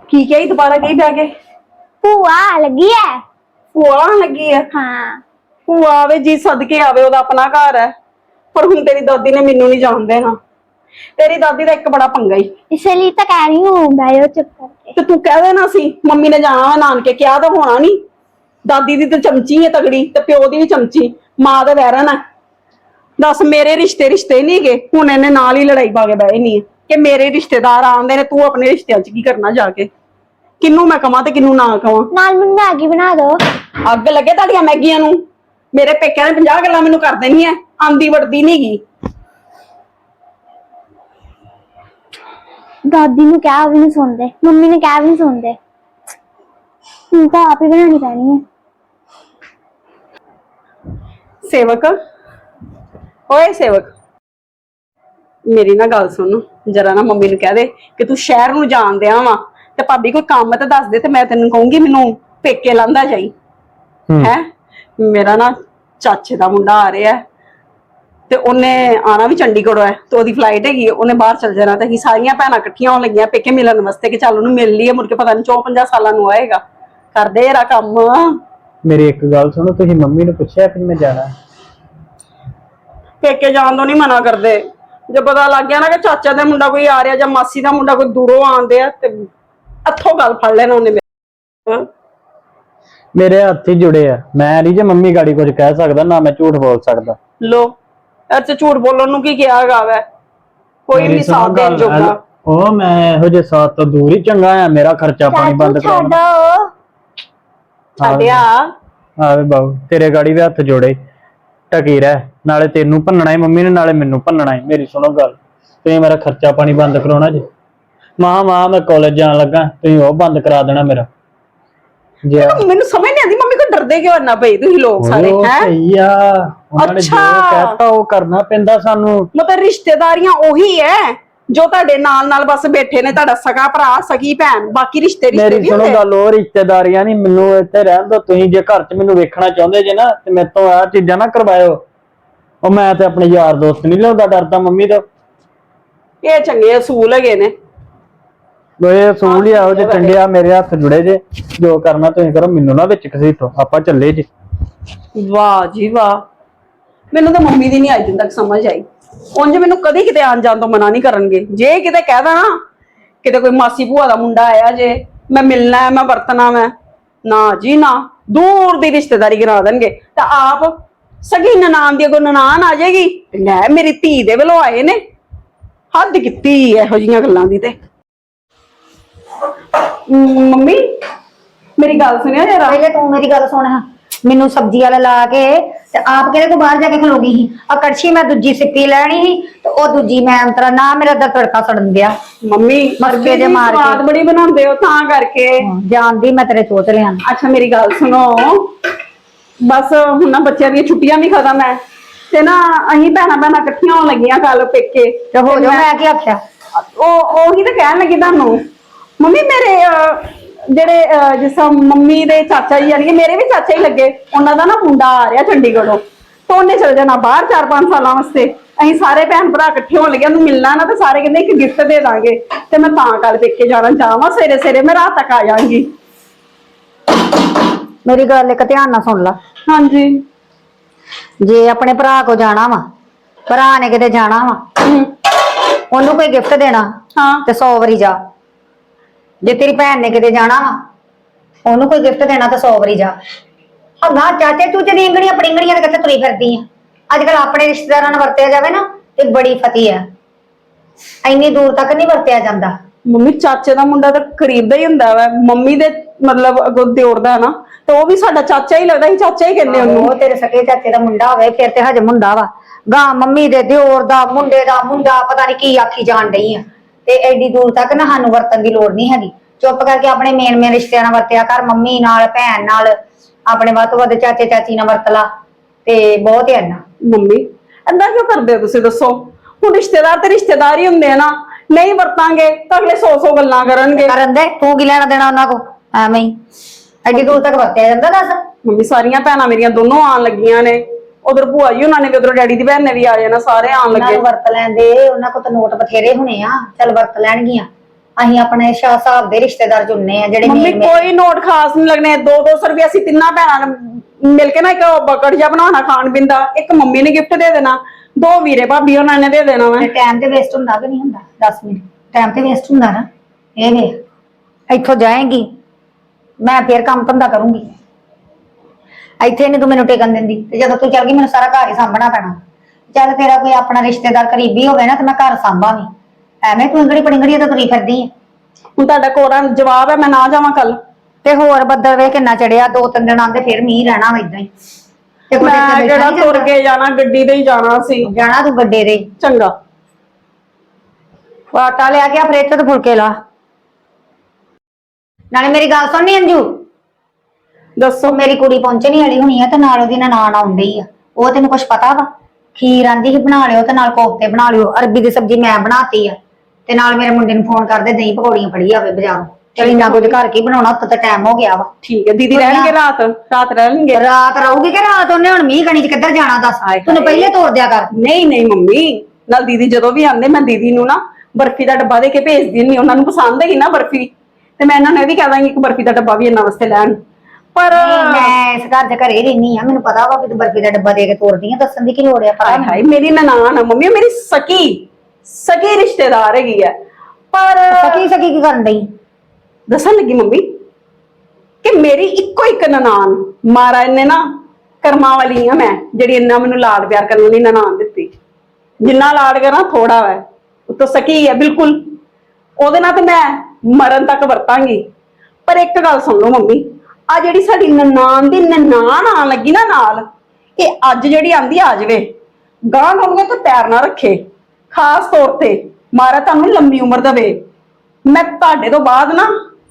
A: ਕੀ ਕਹੀ ਦੁਬਾਰਾ ਕਹੀ ਬੈ ਕੇ?
B: ਭੂਆ ਲੱਗੀ ਹੈ।
A: ਭੂਆ ਲੱਗੀ ਆ
B: ਹਾਂ।
A: ਭੂਆ ਆਵੇ ਜੀ ਸਦਕੇ ਆਵੇ ਉਹਦਾ ਆਪਣਾ ਘਰ ਹੈ। ਪਰ ਹੁਣ ਤੇਰੀ ਦਾਦੀ ਨੇ ਮੈਨੂੰ ਨਹੀਂ ਜਾਣ ਦੇਣਾ। ਤੇਰੀ ਦਾਦੀ ਦਾ ਇੱਕ ਬੜਾ ਪੰਗਾ ਹੀ।
B: ਇਸ ਲਈ ਤਾਂ ਕਹਿ ਰਹੀ ਹੂੰ ਬੈਠੋ ਚੁੱਪ ਕਰਕੇ।
A: ਤੇ ਤੂੰ ਕਹਿ ਦੇਣਾ ਸੀ ਮੰਮੀ ਨੇ ਜਾਣਾ ਨਾਨਕੇ ਕਿਹਾ ਤਾਂ ਹੋਣਾ ਨਹੀਂ। ਦਾਦੀ ਦੀ ਤੇ ਚਮਚੀ ਹੈ ਤਗੜੀ ਤੇ ਪਿਓ ਦੀ ਵੀ ਚਮਚੀ ਮਾਂ ਦਾ ਵੈਰਨ ਹੈ ਦੱਸ ਮੇਰੇ ਰਿਸ਼ਤੇ ਰਿਸ਼ਤੇ ਨਹੀਂ ਗਏ ਹੁਣ ਇਹਨੇ ਨਾਲ ਹੀ ਲੜਾਈ ਪਾ ਕੇ ਬਹਿ ਨਹੀਂ ਕਿ ਮੇਰੇ ਰਿਸ਼ਤੇਦਾਰ ਆਉਂਦੇ ਨੇ ਤੂੰ ਆਪਣੇ ਰਿਸ਼ਤਿਆਂ 'ਚ ਕੀ ਕਰਨਾ ਜਾ ਕੇ? ਕਿੰਨੂੰ ਮੈਂ ਕਵਾਂ ਤੇ ਕਿੰਨੂੰ ਨਾ ਕਵਾਂ?
B: ਨਾਲ ਮੈਨੂੰ ਮੈਗੀ ਬਣਾ ਦਿਓ
A: ਅੱਗ ਲੱਗੇ ਤੁਹਾਡੀਆਂ ਮੈਗੀਆਂ ਨੂੰ? ਮੇਰੇ ਪੇਕਿਆਂ ਨੇ 50 ਗੱਲਾਂ ਮੈਨੂੰ ਕਰ ਦੇਣੀਆਂ ਆਂਦੀ ਵੜਦੀ ਨੀ ਗੀ
B: ਦਾਦੀ ਨੂੰ ਕਿਹਾ ਵੀ ਨਹੀਂ ਸੁਣਦੇ ਮੰਮੀ ਨੇ ਕਿਹਾ ਵੀ ਨਹੀਂ ਸੁਣਦੇ। ਹੁਣ ਤਾਂ ਆਪ ਹੀ ਬਣਾਉਣੀ ਪੈਣੀ ਹੈ।
A: ਸੇਵਕ। ਓਏ ਸੇਵਕ। ਮੇਰੀ ਨਾ ਗੱਲ ਸੁਣ ਜਰਾ ਨਾ ਮੰਮੀ ਨੂੰ ਕਹਿ ਦੇ ਕਿ ਤੂੰ ਸ਼ਹਿਰ ਨੂੰ ਜਾਣ ਦਿਆਂ ਵਾ ਤੇ ਭਾਬੀ ਕੋਈ ਕੰਮ ਤੇ ਦੱਸ ਦੇ ਤੇ ਮੈਂ ਤੈਨੂੰ ਕਹੂੰਗੀ ਮੈਨੂੰ ਪੇਕੇ ਲਾਂਦਾ ਜਾਈ। ਹੈ। ਮੇਰਾ ਨਾ ਚਾਚੇ ਦਾ ਮੁੰਡਾ ਆ ਰਿਹਾ ਤੇ ਉਹਨੇ ਆਣਾ ਵੀ ਚੰਡੀਗੜ੍ਹੋਂ ਹੈ ਤੇ ਉਹਦੀ ਫਲਾਈਟ ਹੈਗੀ ਉਹਨੇ ਬਾਹਰ ਚਲ ਜਾਣਾ ਤੇ ਅਸੀਂ ਸਾਰੀਆਂ ਭੈਣਾਂ ਇਕੱਠੀਆਂ ਹੋਣ ਲੱਗੀਆਂ ਪੇਕੇ ਮਿਲਣ ਵਾਸਤੇ ਕਿ ਚੱਲ ਉਹਨੂੰ ਮਿਲ ਲਈਏ ਮੁੜ ਕੇ ਪਤਾ ਨਹੀਂ 54 ਸਾਲਾਂ ਨੂੰ ਆਏਗਾ। ਕਰਦੇ ਇਹਦਾ ਕੰਮ।
D: ਮੇਰੀ ਇੱਕ ਗੱਲ ਸੁਣੋ ਤੁਸੀਂ ਮੰਮੀ ਨੂੰ ਪੁੱਛਿਆ ਕਿ ਮੈਂ ਜਾਣਾ?
A: ਪੇਕੇ ਜਾਣ ਤੋਂ ਨਹੀਂ ਮਨਾ ਕਰਦੇ। ਜੇ ਪਤਾ ਲੱਗ ਗਿਆ ਨਾ ਕਿ ਚਾਚਾ ਦਾ ਮੁੰਡਾ ਕੋਈ ਆ ਰਿਹਾ ਜਾਂ ਮਾਸੀ ਦਾ ਮੁੰਡਾ ਕੋਈ ਦੂਰੋਂ ਆਉਂਦੇ ਆ ਤੇ ਅੱਥੋਂ ਗੱਲ ਫੜ ਲੈਣਾ ਉਹਨੇ ਮੇਰੇ। ਹਾਂ।
D: ਮੇਰੇ ਹੱਥ ਹੀ ਜੁੜੇ ਆ। ਮੈਂ ਨਹੀਂ ਜੇ ਮੰਮੀ ਗਾੜੀ ਕੁਝ ਕਹਿ ਸਕਦਾ ਨਾ ਮੈਂ ਝੂਠ ਬੋਲ ਸਕਦਾ।
A: ਲੋ ਚ ਝੂਠ ਬੋਲਣ ਨੂੰ ਕੀ ਕਿਹਾ ਹੈਗਾ ਵੈ? ਕੋਈ
D: ਮੇਰੀ
A: ਨਹੀਂ
D: ਸੁਣੋ
A: ਸਾਥ ਦੇਣ
D: ਗੱਲ,
A: ਜੋਗਾ।
D: ਉਹ ਮੈਂ ਇਹੋ ਜਿਹੇ ਸਾਥ ਤੋਂ ਦੂਰ ਹੀ ਚੰਗਾ ਆ ਮੇਰਾ ਖਰਚਾ ਪਾਣੀ ਬੰਦ ਕਰਾਉਣਾ
B: ਛੱਡੋ
A: ਛੱਡਿਆ।
D: ਆਵੇ ਬਾਬੂ ਤੇਰੇ ਗਾੜੀ ਦੇ ਹੱਥ ਜੋੜੇ। ਟਕੀ ਰਹਿ ਨਾਲੇ ਤੈਨੂੰ ਭੰਨਣਾ ਹੈ ਮੰਮੀ ਨੇ ਨਾਲੇ ਮੈਨੂੰ ਭੰਨਣਾ ਹੈ ਮੇਰੀ ਸੁਣੋ ਗੱਲ ਤੁਸੀਂ ਮੇਰਾ ਖਰਚਾ ਪਾਣੀ ਬੰਦ ਕਰਾਉਣਾ ਜੀ। ਮਾਂ ਮਾਂ ਮੈਂ ਕਾਲਜ ਜਾਣ ਲੱਗਾ ਤੁਸੀਂ ਉਹ ਬੰਦ ਕਰਾ ਦੇਣਾ ਮੇਰਾ। ਜੇ
A: ਮੈਨੂੰ ਸਮਝ ਨਹੀਂ ਆਉਂਦੀ ਮੰਮੀ ਕੋ ਡਰਦੇ ਕਿਉਂ ਇੰਨਾ ਪਈ ਤੁਸੀਂ ਲੋਕ ਸਾਰੇ ਹੈ?
D: ਉਹਨਾਂ ਨੇ ਜੋ
A: ਅੱਛਾ।
D: ਕਹਿਤਾ ਉਹ ਕਰਨਾ ਪੈਂਦਾ ਸਾਨੂੰ।
A: ਮਤਲਬ ਰਿਸ਼ਤੇਦਾਰੀਆਂ ਉਹੀ ਹੈ ਜੋ ਤੁਹਾਡੇ ਨਾਲ ਨਾਲ ਬਸ ਬੈਠੇ ਨੇ ਤੁਹਾਡਾ ਸਗਾ ਭਰਾ ਸਗੀ ਭੈਣ ਬਾਕੀ ਰਿਸ਼ਤੇ ਰਿਸ਼ਤੇ
D: ਮੇਰੀ
A: ਨਹੀਂ
D: ਸੁਣੋ
A: ਹੁੰਦੇ।
D: ਗੱਲ ਉਹ ਰਿਸ਼ਤੇਦਾਰੀਆਂ ਨਹੀਂ ਮੈਨੂੰ ਇੱਥੇ ਰਹਿਣ ਦੋ ਤੁਸੀਂ ਜੇ ਘਰ 'ਚ ਮੈਨੂੰ ਵੇਖਣਾ ਚਾਹੁੰਦੇ ਜੇ ਨਾ ਤੇ ਮੇਰੇ ਤੋਂ ਆਹ ਚੀਜ਼ਾਂ ਨਾ ਕਰਵਾਇਓ। ਉਹ ਮੈਂ ਤੇ ਆਪਣੇ ਯਾਰ ਦੋਸਤ ਨਹੀਂ ਲਾਉਂਦਾ ਡਰਦਾ ਮੰਮੀ ਤੋਂ।
A: ਇਹ ਚੰਗੇ ਅਸੂਲ ਹੈਗੇ ਨੇ।
D: ਇਹ ਅਸੂਲ ਹੀ ਆਹੋ ਜੇ ਚੰਗੇ ਆ। ਮੇਰੇ ਹੱਥ ਜੁੜੇ ਜੇ ਜੋ ਕਰਨਾ ਤੁਸੀਂ ਕਰੋ ਮੈਨੂੰ ਨਾ ਵਿੱਚ ਘਸੀਟੋ ਆਪਾਂ ਚੱਲੇ ਜੀ।
A: ਵਾਹ ਜੀ ਵਾਹ। ਮੈਨੂੰ ਤਾਂ ਮੰਮੀ ਦੀ ਨਹੀਂ ਅੱਜ ਤੱਕ ਸਮਝ ਆਈ। ਉਂਝ ਮੈਨੂੰ ਕਦੇ ਕਿਤੇ ਆਣ ਜਾਣ ਤੋਂ ਮਨਾ ਨਹੀਂ ਕਰਨਗੇ। ਜੇ ਕਿਤੇ ਕਹਿਦਾ ਨਾ ਕਿਤੇ ਕੋਈ ਮਾਸੀ ਭੂਆ ਦਾ ਮੁੰਡਾ ਆਇਆ ਜੇ, ਮੈਂ ਮਿਲਣਾ ਹੈ, ਮੈਂ ਵਰਤਣਾ ਮੈਂ। ਨਾ ਜੀ, ਨਾ। ਦੂਰ ਦੀ ਰਿਸ਼ਤੇਦਾਰੀ ਕਰਾ ਦੇਣਗੇ। ਤਾਂ ਆਪ ਸਗੀ ਨਨਾਣ ਦੀ ਅਗੋ ਨਨਾਣ ਆ ਜਾਏਗੀ। ਲੈ ਮੇਰੀ ਧੀ ਦੇ ਵੱਲੋਂ ਆਏ ਨੇ। ਹੱਦ ਕੀਤੀ ਇਹੋ ਜੀਆਂ ਗੱਲਾਂ ਦੀ ਤੇ। ਮੰਮੀ, ਮੇਰੀ ਗੱਲ ਸੁਣਿਆ ਜਰਾ?
C: ਪਹਿਲੇ ਤੂੰ ਮੇਰੀ ਗੱਲ ਸੁਣ। ਮੈਨੂੰ ਸਬਜ਼ੀ ਵਾਲਾ ਲਾ ਕੇ ਤੇ ਆਪ ਕਿਹਦੇ ਕੋ ਬਾਹਰ ਜਾ ਕੇ ਖਲੋਗੀ ਸੀ? ਆ ਕੜਛੀ ਮੈਂ ਦੂਜੀ ਸਿੱਪੀ ਲੈਣੀ ਸੀ ਤੇ ਉਹ ਦੂਜੀ ਮੈਂ ਅੰਤਰਾ ਨਾ ਮੇਰਾ ਦਾ ਤੜਕਾ ਸੜਨ ਦਿਆ।
A: ਮੰਮੀ
C: ਮਸਕੇ ਜੇ ਮਾਰ ਕੇ।
A: ਸਵਾਦ ਬੜੀ ਬਣਾਉਂਦੇ ਹੋ ਤਾਂ ਕਰਕੇ।
C: ਜਾਣਦੀ ਮੈਂ ਤੇਰੇ ਸੋਚ ਲਿਆ
A: ਅੱਛਾ ਮੇਰੀ ਗੱਲ ਸੁਣੋ। ਬਸ ਹੁਣ ਨਾ ਬੱਚਿਆਂ ਦੀਆਂ ਛੁੱਟੀਆਂ ਵੀ ਖਤਮ ਐ। ਤੇ ਨਾ ਅਸੀਂ ਭੈਣਾਂ ਭੈਣਾਂ ਇਕੱਠੀਆਂ ਹੋਣ ਲੱਗੀਆਂ ਕੱਲ ਪੇਕੇ।
C: ਤੇ ਹੋ ਜਾ ਮੈਂ ਕੀ ਆਖਿਆ?
A: ਉਹ ਉਹੀ ਤਾਂ ਕਹਿਣ ਲੱਗੀ ਤੁਹਾਨੂੰ। ਮੰਮੀ ਮੇਰੇ ਅਹ, ਜਿਹੜੇ ਜਿਸ ਤਰ੍ਹਾਂ ਮੰਮੀ ਦੇ ਚਾਚਾ ਜੀ ਯਾਨੀ ਕਿ ਮੇਰੇ ਵੀ ਚਾਚਾ ਹੀ ਲੱਗੇ ਉਹਨਾਂ ਦਾ ਨਾ ਮੁੰਡਾ ਆ ਰਿਹਾ ਚੰਡੀਗੜ੍ਹੋਂ। ਤਾਂ ਉਹਨੇ ਚਲ ਜਾਣਾ ਬਾਹਰ 4-5 ਸਾਲਾਂ ਵਾਸਤੇ। ਅਸੀਂ ਸਾਰੇ ਭੈਣ ਭਰਾ ਇਕੱਠੇ ਹੋਣ ਲੱਗੇ ਉਹਨੂੰ ਮਿਲਣਾ ਨਾ ਤੇ ਸਾਰੇ ਕਹਿੰਦੇ ਇੱਕ ਗਿਫਟ ਦੇ ਦਾਂਗੇ। ਤੇ ਮੈਂ ਤਾਂ ਕੱਲ ਪੇਕੇ ਜਾਣਾ ਚਾਹਾਂ ਸਵੇਰੇ ਸਵੇਰੇ ਮੈਂ ਰਾਤ ਤੱਕ ਆ ਜਾਵਾਂਗੀ।
C: ਮੇਰੀ ਗੱਲ ਇੱਕ ਧਿਆਨ ਨਾਲ ਸੁਣ ਲਾ।
A: ਹਾਂਜੀ।
C: ਜੇ ਆਪਣੇ ਭਰਾ ਕੋ ਜਾਣਾ ਵਾ ਭਰਾ ਨੇ ਕਿਤੇ ਜਾਣਾ ਵਾ ਉਹਨੂੰ ਕੋਈ ਗਿਫਟ ਦੇਣਾ
A: ਹਾਂ।
C: ਤੇ 100 ਵਾਰੀ ਜਾ। ਜੇ ਤੇਰੀ ਭੈਣ ਨੇ ਕਿਤੇ ਜਾਣਾ ਵਾ ਉਹਨੂੰ ਕੋਈ ਗਿਫਟ ਦੇਣਾ ਤੇ 100 ਵਾਰੀ ਜਾ। ਅੱਗਾ ਚਾਚੇ ਤੂੰ ਜਿਹੜੀ ਇੰਗੜੀਆਂ ਪੜਿੰਗੜੀਆਂ ਦੇ ਕਿੱਥੇ ਤੁਰੀ ਫਿਰਦੀ ਆ? ਅੱਜ ਕੱਲ ਆਪਣੇ ਰਿਸ਼ਤੇਦਾਰਾਂ ਨਾਲ ਵਰਤਿਆ ਜਾਵੇ ਨਾ ਤੇ ਬੜੀ ਫਤੀ ਆ। ਇੰਨੀ ਦੂਰ ਤੱਕ ਨਹੀਂ ਵਰਤਿਆ ਜਾਂਦਾ।
A: ਮੰਮੀ ਚਾਚੇ ਦਾ ਮੁੰਡਾ ਤਾਂ ਕਰੀਬ ਦਾ ਹੀ ਹੁੰਦਾ ਵਾ। ਮੰਮੀ ਦੇ ਮਤਲਬ ਅੱਗੋਂ ਦਿਓਰ ਦਾ ਨਾ ਤੇ ਉਹ ਵੀ ਸਾਡਾ ਚਾਚਾ ਹੀ ਲੱਗਦਾ ਸੀ ਚਾਚਾ ਹੀ ਕਹਿੰਦੇ ਉਹਨੂੰ।
C: ਉਹ ਤੇਰੇ ਸਕੇ ਚਾਚੇ ਦਾ ਮੁੰਡਾ ਹੋਵੇ ਫਿਰ ਤੇ ਹਜੇ ਮੁੰਡਾ ਵਾ। ਗਾਂ ਮੰਮੀ ਦੇ ਦਿਓਰ ਦਾ ਮੁੰਡੇ ਦਾ ਮੁੰਡਾ ਪਤਾ ਨਹੀਂ ਕੀ ਆਖੀ ਜਾਣ ਡਈ ਆ। ਤੇ ਐਡੀ ਦੂਰ ਤੱਕ ਨਾ ਸਾਨੂੰ ਵਰਤਨ ਦੀ ਲੋੜ ਨਹੀਂ ਹੈਗੀ। ਚੁੱਪ ਕਰਕੇ ਆਪਣੇ ਮੇਨ ਮੇਨ ਰਿਸ਼ਤਿਆਂ ਨਾਲ ਵਰਤਿਆ ਕਰ ਮੰਮੀ ਨਾਲ ਭੈਣ ਨਾਲ ਆਪਣੇ ਵੱਧ ਤੋਂ ਵੱਧ ਚਾਚੇ ਚਾਚੀ ਨਾਲ ਵਰਤ ਲਾ ਤੇ ਬਹੁਤ ਹੈ ਨਾ
A: ਮੰਮੀ ਏਦਾਂ ਕਿਉਂ ਕਰਦੇ ਹੋ ਤੁਸੀਂ ਦੱਸੋ? ਹੁਣ ਰਿਸ਼ਤੇਦਾਰ ਤੇ ਰਿਸ਼ਤੇਦਾਰ ਹੀ ਹੁੰਦੇ ਆ ਨਾ ਨਹੀਂ ਵਰਤਾਂਗੇ ਤਾਂ ਅਗਲੇ 100-100 ਗੱਲਾਂ ਕਰਨਗੇ।
C: ਕਰਨ ਦੇ ਤੂੰ ਕੀ ਲੈਣਾ ਦੇਣਾ ਉਹਨਾਂ ਕੋ ਐਵੇਂ ਹੀ। ਐਡੀ ਦੂਰ ਤੱਕ ਵਰਤਿਆ ਜਾਂਦਾ ਦੱਸ।
A: ਮੰਮੀ ਸਾਰੀਆਂ ਭੈਣਾਂ ਮੇਰੀਆਂ ਦੋਨੋਂ ਆਣ ਲੱਗੀਆਂ ਨੇ। ਉਧਰ ਭੂਆ ਜੀ ਉਹਨਾਂ ਨੇ ਵੀ ਉਧਰ ਡੈਡੀ ਦੀ ਭੈਣ ਨੇ ਵੀ ਆ ਜਾਣਾ ਸਾਰੇ ਆਣ
C: ਉਹਨਾਂ
A: ਲੱਗੇ।
C: ਨੂੰ ਵਰਤ ਲੈਂਦੇ ਉਹਨਾਂ ਕੋ ਤਾਂ ਨੋਟ ਬਥੇਰੇ ਹੋਣੇ ਆ। ਚੱਲ ਵਰਤ ਲੈਣਗੀਆਂ। ਅਸੀਂ ਆਪਣੇ ਸ਼ਾਹ ਸਾਹਿਬ ਦੇ ਰਿਸ਼ਤੇਦਾਰ ਚੁਣਨੇ ਆ ਜਿਹੜੇ
A: ਮੰਮੀ
C: main main-
A: ਕੋਈ ਨੋਟ ਖਾਸ ਨਹੀਂ ਲੱਗਣੇ। 2-200 ਰੁਪਏ ਅਸੀਂ ਤਿੰਨਾਂ ਭੈਣਾਂ ਨੇ ਮਿਲ ਕੇ ਨਾ ਇੱਕ ਬਕਟ ਜਿਹਾ ਬਣਾਉਣਾ ਖਾਣ ਪੀਣ ਦਾ। ਇੱਕ ਮੰਮੀ ਨੇ ਗਿਫਟ ਦੇ ਦੇਣਾ ਦੋ ਵੀਰੇ ਭਾਬੀ ਉਹਨਾਂ ਨੇ ਦੇ ਦੇਣਾ ਵਾ।
C: ਟਾਈਮ ਤੇ ਵੇਸਟ ਹੁੰਦਾ ਕਿ ਨਹੀਂ ਹੁੰਦਾ? 10 ਮਿੰਟ। ਟਾਈਮ ਤੇ ਵੇਸਟ ਹੁੰਦਾ ਨਾ। ਇਹ ਵੇ ਇੱਥੋਂ ਜਾਏਗੀ ਮੈਂ ਫੇਰ ਕੰਮ ਧੰਦਾ ਕਰੂੰਗੀ। ਇੱਥੇ ਨਹੀਂ ਤੂੰ ਮੈਨੂੰ ਟਿਕਣ ਦਿੰਦੀ ਤੇ ਜਦੋਂ ਤੂੰ ਚੱਲ ਗਈ ਮੈਨੂੰ ਸਾਰਾ ਘਰ ਹੀ ਸਾਂਭਣਾ ਪੈਣਾ। ਚੱਲ ਤੇਰਾ ਕੋਈ ਆਪਣਾ ਰਿਸ਼ਤੇਦਾਰ ਕਰੀਬੀ ਹੋਵੇ ਨਾ ਤੇ ਮੈਂ ਘਰ ਸਾਂਭਾਂਗੀ। ਐਵੇਂ ਤੂੰ ਇੰਗੜੀ ਪੜਿੰਗੜੀ ਤਾਂ ਤੁਰੀ ਫਿਰਦੀ ਆ।
A: ਹੁਣ ਤੁਹਾਡਾ ਕੋਰਾ ਜਵਾਬ ਹੈ ਮੈਂ ਨਾ ਜਾਵਾਂ ਕੱਲ।
C: ਤੇ ਹੋਰ ਬੱਦਲ ਵੇ ਕਿੰਨਾ ਚੜਿਆ ਦੋ ਤਿੰਨ ਦਿਨ ਆਂਦੇ ਫਿਰ ਮੀਂਹ ਰਹਿਣਾ ਵਾ ਇਦਾਂ ਹੀ। ਤੇ ਕੋਈ
A: ਮੈਂ ਜਿਹੜਾ ਤੁਰ ਕੇ ਜਾਣਾ ਗੱਡੀ ਤੇ ਹੀ ਜਾਣਾ ਸੀ।
C: ਜਾਣਾ ਤੂੰ ਗੱਡੇ ਦੇ
A: ਚੰਗਾ।
C: ਆਟਾ ਲਿਆ ਕੇ ਆ ਫਰਿੱਜ ਤੋਂ ਤੇ ਫੁਲਕੇ ਲਾ। ਨਾਲੇ ਮੇਰੀ ਗੱਲ ਸੁਣਨੀ ਅੰਜੂ?
A: ਦੱਸੋ
C: ਮੇਰੀ ਕੁੜੀ ਪਹੁੰਚਣੀ ਵਾਲੀ ਹੋਣੀ ਆ ਤੇ ਨਾਲ ਉਹਦੀ ਨਨਾਣ ਆਉਂਦੀ ਆ। ਉਹ ਤੈਨੂੰ ਕੁਝ ਪਤਾ ਵਾ? ਖੀਰ ਆਂਦੀ ਸੀ ਬਣਾ ਲਿਓ ਤੇ ਨਾਲ ਕੋਫਤੇ ਬਣਾ ਲਿਓ ਅਰਬੀ ਦੀ ਸਬਜ਼ੀ ਮੈਂ ਬਣਾਤੀ ਆ। ਤੇ ਨਾਲ ਮੇਰੇ ਮੁੰਡੇ ਨੂੰ ਫੋਨ ਕਰਦੇ ਦਹੀਂ ਪਕੌੜੀਆਂ ਫੜੀ ਆਵੇ ਬਾਜ਼ਾਰੋਂ। ਚਲ ਇੰਨਾ ਕੁਝ ਘਰ ਕੀ ਬਣਾਉਣਾ ਉੱਤ ਤਾਂ ਟਾਈਮ ਹੋ ਗਿਆ ਵਾ।
A: ਠੀਕ ਹੈ ਦੀਦੀ ਰਹਿਣਗੇ ਰਾਤ? ਰਾਤ ਰਹਿਣਗੇ?
C: ਰਾਤ ਰਹੂਗੀ ਕਿ ਰਾਤ? ਉਹਨੇ ਹੁਣ ਮੀਂਹ ਕਣੀ ਚ ਕਿੱਧਰ ਜਾਣਾ ਦੱਸ?
A: ਹਾਏ
C: ਤੈਨੂੰ। ਪਹਿਲੇ ਤੋੜ ਦਿਆ ਕਰ।
A: ਨਹੀਂ ਨਹੀਂ ਮੰਮੀ ਨਾਲ ਦੀਦੀ ਜਦੋਂ ਵੀ ਆਉਂਦੇ ਮੈਂ ਦੀਦੀ ਨੂੰ ਨਾ ਬਰਫੀ ਦਾ ਡੱਬਾ ਦੇ ਕੇ ਭੇਜਦੀ ਨਹੀਂ ਉਹਨਾਂ ਨੂੰ ਪਸੰਦ ਹੈਗੀ ਨਾ ਬਰਫੀ। ਤੇ ਮੈਂ ਇਹਨਾਂ ਨੂੰ ਇਹ ਵੀ ਕਹਿ ਦਾਂਗੀ ਕਿ ਬਰਫੀ ਦਾ ਡੱਬਾ ਵੀ ਇਹਨਾਂ ਵਾਸਤੇ ਲੈਣ। ਪਰ
C: ਨਹੀਂ, ਮੈਂ ਇਸ ਘਰ ਦੇ ਘਰੇ ਰਹਿਨੀ ਆ ਮੈਨੂੰ ਪਤਾ ਵਾ ਕਿ ਤੂੰ ਬਰਫੀ ਦਾ ਡੱਬਾ ਦੇ ਕੇ ਤੋਰਦੀ ਆ ਦੱਸਣ ਦੀ ਕੀ ਲੋੜ ਆ ਪਤਾ
A: ਹਾਏ ਹਾਏ ਮੇਰੀ ਨਨਾਣ ਆ ਮੰਮੀ ਉਹ ਮੇਰੀ ਸਕੀ ਸਕੀ ਰਿਸ਼ਤੇਦਾਰ ਹੈਗੀ ਹੈ ਪਰ
C: ਸਕੀ ਸਕੀ ਕੀ ਕਰਨ ਡਈ?
A: ਦੱਸਣ ਲੱਗੀ ਮੰਮੀ ਕਿ ਮੇਰੀ ਇੱਕੋ ਇੱਕ ਨਨਾਣ ਮਹਾਰਾਜ ਨੇ ਨਾ ਕਰਮਾਂ ਵਾਲੀ ਆ ਮੈਂ ਜਿਹੜੀ ਇੰਨਾ ਮੈਨੂੰ ਲਾਡ ਪਿਆਰ ਕਰਨ ਵਾਲੀ ਨਨਾਣ ਦਿੱਤੀ। ਜਿੰਨਾ ਲਾਡ ਕਰਾਂ ਥੋੜਾ ਵੈ। ਉਹ ਤਾਂ ਸਕੀ ਹੈ ਬਿਲਕੁਲ। ਉਹਦੇ ਨਾਲ ਤੇ ਮੈਂ ਮਰਨ ਤੱਕ ਵਰਤਾਂਗੀ। ਪਰ ਇੱਕ ਗੱਲ ਸੁਣ ਲਓ ਮੰਮੀ ਆ ਜਿਹੜੀ ਸਾਡੀ ਨਨਾਣ ਦੀ ਨਨਾਣ ਆਣ ਲੱਗੀ ਨਾ ਨਾਲ, ਇਹ ਅੱਜ ਜਿਹੜੀ ਆਂਦੀ ਆ ਜਾਵੇ। ਗਾਂ ਕਹੂੰਗੇ ਤਾਂ ਪੈਰ ਨਾ ਰੱਖੇ। ਖਾਸ ਤੌਰ ਤੇ ਮਾਰਾ ਤੁਹਾਨੂੰ ਲੰਮੀ ਉਮਰ ਦੇਵੇ। ਮੈਂ ਤੁਹਾਡੇ ਤੋਂ ਬਾਅਦ ਨਾ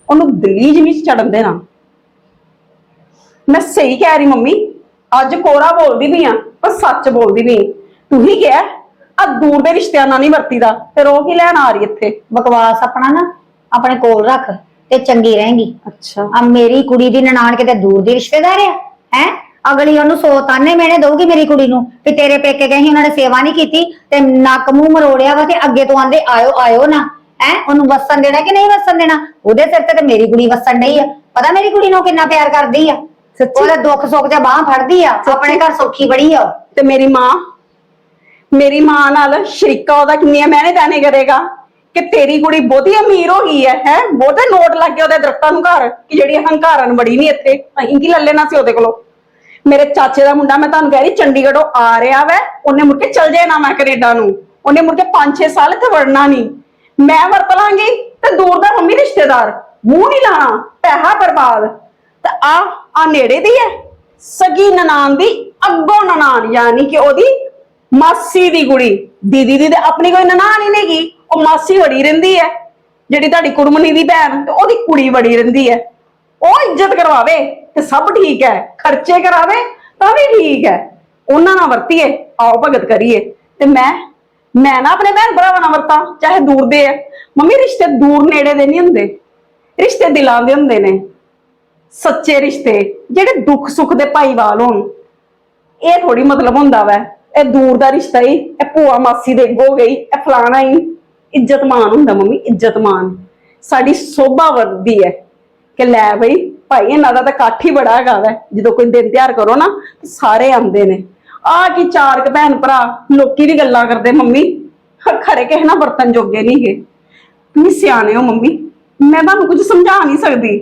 A: ਉਹਨੂੰ ਦਲੀਜ ਨਹੀਂ ਚੜਨ ਦੇਣਾ। ਮੈਂ ਸਹੀ ਕਹਿ ਰਹੀ ਮੰਮੀ, ਅੱਜ ਕੋਰਾ ਬੋਲਦੀ ਵੀ ਆ, ਪਰ ਸੱਚ ਬੋਲਦੀ ਵੀ ਤੂੰ ਹੀ ਕਿਹਾ ਆ ਦੂਰ ਦੇ ਰਿਸ਼ਤਿਆਂ ਨਾਲ ਨਹੀਂ ਵਰਤੀਦਾ, ਫਿਰ ਉਹ ਕੀ ਲੈਣ ਆ ਰਹੀ ਇੱਥੇ?
C: ਬਕਵਾਸ ਆਪਣਾ ਨਾ, ਆਪਣੇ ਕੋਲ ਰੱਖ। ਤੇ ਚੰਗੀ ਰਹੇਗੀ।
A: ਅੱਛਾ।
C: ਆ ਮੇਰੀ ਕੁੜੀ ਦੀ ਨਨਾਣ ਕਿਤੇ ਦੂਰ ਦੀ ਰਿਸ਼ਤੇਦਾਰ ਆ ਹੈ? ਅਗਲੀ ਉਹਨੂੰ ਸੌ ਤਾਨੇ ਮੇਣੇ ਦਊਗੀ ਮੇਰੀ ਕੁੜੀ ਨੂੰ ਵੀ ਤੇਰੇ ਪੇਕੇ ਗਏ ਸੀ ਉਹਨਾਂ ਨੇ ਸੇਵਾ ਨਹੀਂ ਕੀਤੀ ਤੇ ਨੱਕ ਮੂੰਹ ਮਰੋੜਿਆ ਵਾ ਤੇ ਅੱਗੇ ਤੋਂ ਆਂਦੇ ਆਇਓ ਆਇਓ ਨਾ ਹੈ? ਉਹਨੂੰ ਵਸਣ ਦੇਣਾ ਕਿ ਨਹੀਂ ਵਸਣ ਦੇਣਾ? ਉਹਦੇ ਸਿਰ ਤੇ ਤੇ ਮੇਰੀ ਕੁੜੀ ਵਸਣ ਡਈ ਆ। ਪਤਾ ਮੇਰੀ ਕੁੜੀ ਨੂੰ ਕਿੰਨਾ ਪਿਆਰ ਕਰਦੀ ਆ?
A: ਸੱਚੀ?
C: ਉਹਦਾ ਦੁੱਖ ਸੁੱਖ ਜਾਂ ਬਾਹ ਫੜਦੀ ਆ ਆਪਣੇ ਘਰ ਸੌਖੀ ਬੜੀ ਆ।
A: ਤੇ ਮੇਰੀ ਮਾਂ ਮੇਰੀ ਮਾਂ ਨਾਲ ਸ਼ਰੀਕਾ ਉਹਦਾ ਕਿੰਨੀਆਂ ਮਿਹਨੇ ਦਾਨੇ ਕਰੇਗਾ? ਕਿ ਤੇਰੀ ਕੁੜੀ ਬਹੁਤੀ ਅਮੀਰ ਹੋ ਗਈ ਹੈ ਹੈ? ਬਹੁਤੇ ਨੋਟ ਲੱਗ ਗਏ ਉਹਦੇ ਦਰਖਤਾਂ ਨੂੰ ਘਰ, ਕਿ ਜਿਹੜੀ ਹੰਕਾਰਨ ਬੜੀ ਨਹੀਂ ਇੱਥੇ। ਅਸੀਂ ਕੀ ਲੈ ਲੈਣਾ ਸੀ ਉਹਦੇ ਕੋਲੋਂ? ਮੇਰੇ ਚਾਚੇ ਦਾ ਮੁੰਡਾ, ਮੈਂ ਤੁਹਾਨੂੰ ਕਹਿ ਰਹੀ, ਚੰਡੀਗੜ੍ਹੋਂ ਆ ਰਿਹਾ ਵੈ। ਉਹਨੇ ਮੁੜ ਕੇ ਚਲ ਜਾਣਾ ਮੈਂ ਕੈਨੇਡਾ ਨੂੰ। ਉਹਨੇ ਮੁੜ ਕੇ 5-6 ਸਾਲ ਇੱਥੇ ਵੜਨਾ ਨਹੀਂ। ਮੈਂ ਵਰਤ ਲਾਂਗੀ ਤੇ ਦੂਰ ਦਾ ਮੰਮੀ ਰਿਸ਼ਤੇਦਾਰ। ਮੂੰਹ ਨਹੀਂ ਲਾਣਾ, ਪੈਸਾ ਬਰਬਾਦ। ਤੇ ਆ ਆ ਨੇੜੇ ਦੀ ਹੈ। ਸਗੀ ਨਨਾਨ ਦੀ, ਅੱਗੋਂ ਨਨਾਨ ਯਾਨੀ ਕਿ ਉਹਦੀ ਮਾਸੀ ਦੀ ਕੁੜੀ। ਦੀਦੀ ਦੀ ਤੇ ਆਪਣੀ ਕੋਈ ਨਨਾਣ ਹੀ ਨਹੀਂਗੀ ਉਹ ਮਾਸੀ ਵੜੀ ਰਹਿੰਦੀ ਹੈ ਜਿਹੜੀ ਤੁਹਾਡੀ ਕੁੜਮਣੀ ਦੀ ਭੈਣ ਤੇ ਉਹਦੀ ਕੁੜੀ ਵੜੀ ਰਹਿੰਦੀ ਹੈ ਉਹ ਇੱਜ਼ਤ ਕਰਵਾਵੇ ਤੇ ਸਭ ਠੀਕ ਹੈ ਖਰਚੇ ਕਰਾਵੇ ਤਾਂ ਵੀ ਠੀਕ ਹੈ ਉਹਨਾਂ ਨਾਲ ਵਰਤੀਏ, ਆਓ ਭਗਤ ਕਰੀਏ। ਤੇ ਮੈਂ ਮੈਂ ਨਾ ਆਪਣੇ ਭੈਣ ਭਰਾਵਾਂ ਨਾਲ ਵਰਤਾਂ, ਚਾਹੇ ਦੂਰ ਦੇ ਹੈ ਮੰਮੀ, ਰਿਸ਼ਤੇ ਦੂਰ ਨੇੜੇ ਦੇ ਨਹੀਂ ਹੁੰਦੇ। ਰਿਸ਼ਤੇ ਦਿਲਾਂ ਦੇ ਹੁੰਦੇ ਨੇ। ਸੱਚੇ ਰਿਸ਼ਤੇ, ਜਿਹੜੇ ਦੁੱਖ ਸੁੱਖ ਦੇ ਭਾਈਵਾਲ ਹੋਣ। ਇਹ ਥੋੜੀ ਮਤਲਬ ਹੁੰਦਾ ਵੈ। ਇਹ ਦੂਰ ਦਾ ਰਿਸ਼ਤਾ ਹੀ ਇਹ ਭੂਆ ਮਾਸੀ ਦੇ ਅੱਗੋਂ ਗਈ, ਇਹ ਫਲਾਣਾ ਹੀ ਇੱਜਤ ਮਾਨ ਹੁੰਦਾ ਮੰਮੀ, ਇੱਜ਼ਤਮਾਨ। ਸਾਡੀ ਸੋਭਾ ਵੱਧਦੀ ਹੈ ਕਿ ਲੈ ਬਈ, ਭਾਈ ਇਹਨਾਂ ਦਾ ਤਾਂ ਇਕੱਠ ਹੀ ਬੜਾ ਹੈਗਾ ਵੈ। ਜਦੋਂ ਕੋਈ ਦਿਨ ਤਿਉਹਾਰ ਕਰੋ ਨਾ ਸਾਰੇ ਆਉਂਦੇ ਨੇ। ਆ ਕੀ ਚਾਰ ਕੁ ਭੈਣ ਭਰਾ, ਲੋਕੀ ਵੀ ਗੱਲਾਂ ਕਰਦੇ ਮੰਮੀ। ਖਰੇ ਕਿਸੇ ਨਾਲ ਵਰਤਨ ਜੋਗੇ ਨਹੀਂਗੇ ਤੁਸੀਂ ਸਿਆਣੇ ਹੋ ਮੰਮੀ। ਮੈਂ ਤੁਹਾਨੂੰ ਕੁਝ ਸਮਝਾ ਨਹੀਂ ਸਕਦੀ,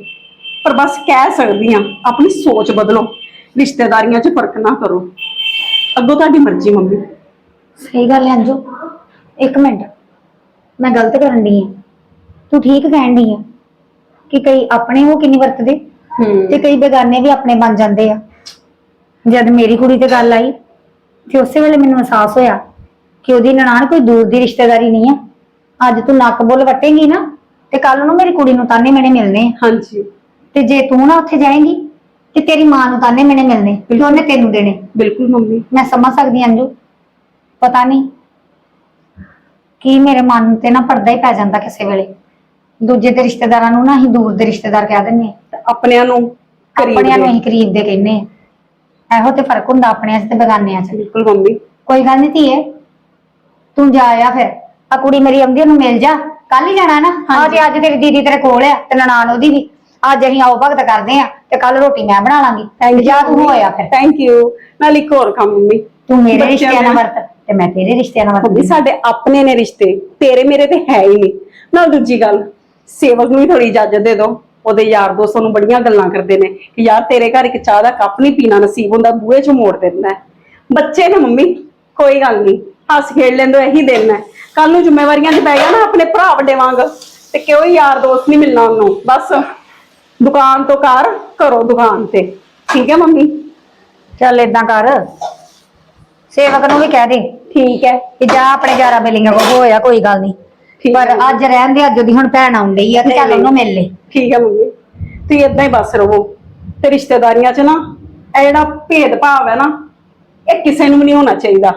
A: ਪਰ ਬਸ ਕਹਿ ਸਕਦੀ ਆ ਆਪਣੀ ਸੋਚ ਬਦਲੋ। ਰਿਸ਼ਤੇਦਾਰੀਆਂ 'ਚ ਫ਼ਰਕ ਨਾ ਕਰੋ। ਅੱਗੋਂ ਤੁਹਾਡੀ ਮਰਜ਼ੀ ਮੰਮੀ।
C: ਸਹੀ ਗੱਲ ਹੈ ਅੰਜੂ। ਇੱਕ ਮਿੰਟ। ਮੈਂ ਗਲਤ ਕਰਨ ਦੀ ਆ। ਤੂੰ ਠੀਕ ਕਹਿਣ ਦੀ ਆ ਕਿ ਕਈ ਆਪਣੇ ਉਹ ਕਿੰਨੀ ਵਰਤਦੇ ਤੇ ਕਈ ਬੇਗਾਨੇ ਵੀ ਆਪਣੇ ਬਣ ਜਾਂਦੇ ਆ। ਜਦ ਮੇਰੀ ਕੁੜੀ ਤੇ ਗੱਲ ਆਈ ਤੇ ਉਸੇ ਵੇਲੇ ਮੈਨੂੰ ਅਹਿਸਾਸ ਹੋਇਆ ਕਿ ਉਹਦੀ ਨਨਾਣ ਕੋਈ ਦੂਰ ਦੀ ਰਿਸ਼ਤੇਦਾਰੀ ਨਹੀਂ ਆ। ਅੱਜ ਤੂੰ ਨੱਕ ਬੁੱਲ ਵੱਟੇਂਗੀ ਨਾ ਤੇ ਕੱਲ ਨੂੰ ਮੇਰੀ ਕੁੜੀ ਨੂੰ ਤਾਨੇ ਮੈਨੇ ਮਿਲਨੇ ਆ।
A: ਹਾਂਜੀ।
C: ਤੇ ਜੇ ਤੂੰ ਨਾ ਉੱਥੇ ਜਾਏਂਗੀ ਤੇ ਤੇਰੀ ਮਾਂ ਨੂੰ ਤਾਨੇ ਮੈਨੇ ਮਿਲਨੇ ਤੇ ਉਹਨੇ ਤੈਨੂੰ ਦੇਣੇ।
A: ਬਿਲਕੁਲ ਮੰਮੀ।
C: ਮੈਂ ਸਮਝ ਸਕਦੀ ਹਾਂ ਅੰਜੂ। ਪਤਾ ਨਹੀਂ ਕੀ ਮੇਰੇ ਮਨ ਤੇ ਨਾ ਪਰਦਾ ਹੀ ਪੈ ਜਾਂਦਾ ਕਿਸੇ ਵੇਲੇ। ਦੂਜੇ ਦੇ ਰਿਸ਼ਤੇਦਾਰਾਂ ਨੂੰ ਨਾ ਅਸੀਂ ਦੂਰ ਦੇ ਰਿਸ਼ਤੇਦਾਰ ਕਹਿ ਹਾਂ।
A: ਆਪਣਿਆਂ ਨੂੰ ਕਰੀਬ
C: ਆਪਣਿਆਂ ਨੂੰ
A: ਦੇ।
C: ਅਸੀਂ ਕਰੀਬ ਦੇ ਕਹਿੰਦੇ ਆ ਇਹੋ ਤੇ ਫ਼ਰਕ ਹੁੰਦਾ ਆਪਣਿਆਂ 'ਚ ਤੇ ਬੇਗਾਨਿਆਂ 'ਚ।
A: ਬਿਲਕੁਲ ਮੰਮੀ।
C: ਕੋਈ ਗੱਲ ਨਹੀਂ ਧੀਏ ਤੂੰ ਜਾ ਆ ਫਿਰ। ਆ ਕੁੜੀ ਮੇਰੀ ਆਉਂਦੀ ਉਹਨੂੰ ਮਿਲ ਜਾ। ਕੱਲ ਹੀ ਜਾਣਾ ਨਾ। ਆ ਤੇ ਅੱਜ ਤੇਰੀ ਦੀਦੀ ਤੇਰੇ ਕੋਲ ਆ ਤੇ ਨਨਾਣ ਉਹਦੀ ਵੀ। ਅੱਜ ਅਸੀਂ ਆਓ ਭਗਤ ਕਰਦੇ ਆ ਤੇ ਕੱਲ ਰੋਟੀ ਮੈਂ ਬਣਾ ਲਾਂਗੀ। ਤੇ ਜਾ ਤੂੰ ਹੋਇਆ ਫਿਰ।
A: ਥੈਂਕ ਯੂ ਨਾਲ ਇੱਕ ਹੋਰ ਕੰਮ ਮੰਮੀ।
C: ਤੂੰ ਮੇਰੇ
A: ਬੱਚਿਆਂ
C: ਰਿਸ਼ਤਿਆਂ ਨਾਲ
A: ਦੇ-
C: ਵਰਤ। ਤੇ ਮੈਂ ਤੇਰੇ ਰਿਸ਼ਤਿਆਂ ਨਾਲ
A: ਮੰਮੀ ਸਾਡੇ ਆਪਣੇ ਨੇ ਰਿਸ਼ਤੇ ਤੇਰੇ ਮੇਰੇ ਤੇ ਹੈ ਹੀ ਨਹੀਂ। ਨਾਲ ਦੂਜੀ ਗੱਲ ਸੇਵਕ ਨੂੰ ਵੀ ਥੋੜੀ ਇਜਾਜ਼ਤ ਦੇ ਦਿਓ। ਉਹਦੇ ਯਾਰ ਦੋਸਤ ਨੂੰ ਬੜੀਆਂ ਗੱਲਾਂ ਕਰਦੇ ਨੇ ਕਿ ਯਾਰ ਤੇਰੇ ਘਰ ਇੱਕ ਚਾਹ ਦਾ ਕੱਪ ਨਹੀਂ ਪੀਣਾ ਨਸੀਬ ਹੁੰਦਾ ਬੂਹੇ 'ਚ ਮੋੜ ਦਿੰਦਾ। ਬੱਚੇ ਨੇ ਮੰਮੀ ਕੋਈ ਗੱਲ ਨਹੀਂ ਹੱਸ ਖੇਡ ਲੈਂਦੋ ਇਹੀ ਦਿਨ ਹੈ। ਕੱਲ ਨੂੰ ਜ਼ਿੰਮੇਵਾਰੀਆਂ 'ਚ ਪੈ ਗਿਆ ਨਾ ਆਪਣੇ ਭਰਾ ਵੱਡੇ ਵਾਂਗ ਤੇ ਕਿਉਂ ਯਾਰ ਦੋਸਤ ਨਹੀਂ ਮਿਲਣਾ ਉਹਨੂੰ? ਬਸ ਦੁਕਾਨ ਤੋਂ ਘਰ ਘਰੋਂ ਦੁਕਾਨ ਤੇ। ਠੀਕ ਹੈ ਮੰਮੀ?
C: ਚੱਲ ਏਦਾਂ ਕਰ ਸੇਵਕ ਨੂੰ ਵੀ ਕਹਿ ਦੇ।
A: ਠੀਕ ਹੈ।
C: ਕਿ ਜਾ ਆਪਣੇ ਯਾਰਾ ਬੇਲੀਆਂ ਕੋ ਹੋਇਆ ਕੋਈ ਗੱਲ ਨਹੀਂ
A: ਠੀਕ
C: ਪਰ
A: ਹੈ।
C: ਅੱਜ ਰਹਿਣ ਦੇ ਅੱਜ ਉਹਦੀ ਹੁਣ ਭੈਣ ਆਉਂਦੀ ਆ ਤੇ ਚੱਲ
A: ਨਹੀਂ,
C: ਉਹਨੂੰ ਮਿਲ ਲੈ।
A: ਠੀਕ ਹੈ ਮੰਮੀ। ਤੁਸੀਂ ਇਦਾਂ ਹੀ ਬਸ ਰਹੋ। ਤੇ ਰਿਸ਼ਤੇਦਾਰੀਆਂ 'ਚ ਨਾ ਇਹ ਜਿਹੜਾ ਭੇਦ ਭਾਵ ਹੈ ਨਾ ਇਹ ਕਿਸੇ ਨੂੰ ਵੀ ਨਹੀਂ ਹੋਣਾ ਚਾਹੀਦਾ।